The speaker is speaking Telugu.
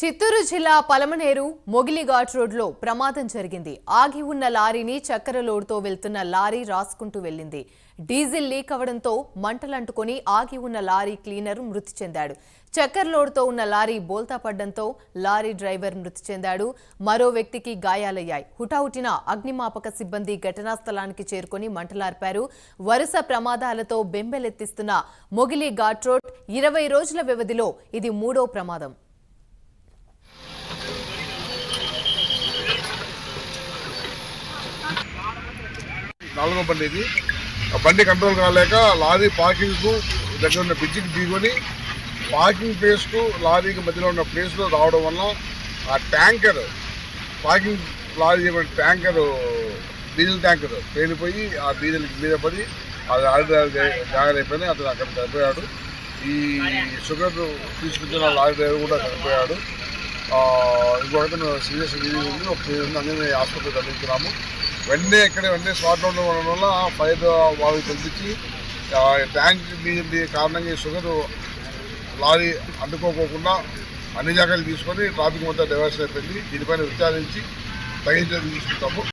చిత్తూరు జిల్లా పలమనేరు మొగిలిఘాట్ రోడ్లో ప్రమాదం జరిగింది. ఆగి ఉన్న లారీని చక్కెర లోడ్తో వెళ్తున్న లారీ రాసుకుంటూ వెళ్ళింది. డీజిల్ లీక్ అవడంతో మంటలంటుకొని ఆగి ఉన్న లారీ క్లీనర్ మృతి చెందాడు. చక్కెర లోడ్తో ఉన్న లారీ బోల్తా పడ్డంతో లారీ డ్రైవర్ మృతి చెందాడు. మరో వ్యక్తికి గాయాలయ్యాయి. హుటాహుటిన అగ్నిమాపక సిబ్బంది ఘటనా స్థలానికి చేరుకొని మంటలార్పారు. వరుస ప్రమాదాలతో బెంబెలెత్తిస్తున్న మొగిలి ఘాట్ రోడ్ ఇరవై రోజుల వ్యవధిలో ఇది మూడో ప్రమాదం. నాలుగో బండి ఇది. ఆ బండి కంట్రోల్ కాలేక లారీ పార్కింగ్కు దగ్గర ఉన్న బ్రిడ్జికి దిగుని పార్కింగ్ ప్లేస్కు లారీకి మధ్యలో ఉన్న ప్లేస్లో రావడం వల్ల ఆ ట్యాంకర్ పార్కింగ్ లారీ చేయబడిన ట్యాంకర్ డీజిల్ ట్యాంకర్ పేలిపోయి ఆ డీజిల్ మీద పడి అది ఆల్రెడీ జాగ్రత్త అతను అక్కడ చనిపోయాడు. ఈ షుగర్ తీసుకుంటున్న లారీ డ్రైవర్ కూడా చనిపోయాడు. ఇంకొకటి సీరియస్ ఇంజరీ ఉంది. ఒక అన్ని ఆసుపత్రికి తరలించున్నాము వెంటనే ఇక్కడ వెంటనే స్పాట్లో ఉండడం వల్ల ఫైర్ వాళ్ళకి తెలిపించి ట్యాంక్ మీద కారణంగా షుగర్ లారీ అడ్డుకోకుండా అన్ని జాగ్రత్తలు తీసుకొని ట్రాఫిక్ మొత్తం డైవర్షన్ అయిపోయింది. దీనిపైన విచారించి తగిన తీసుకుంటాము.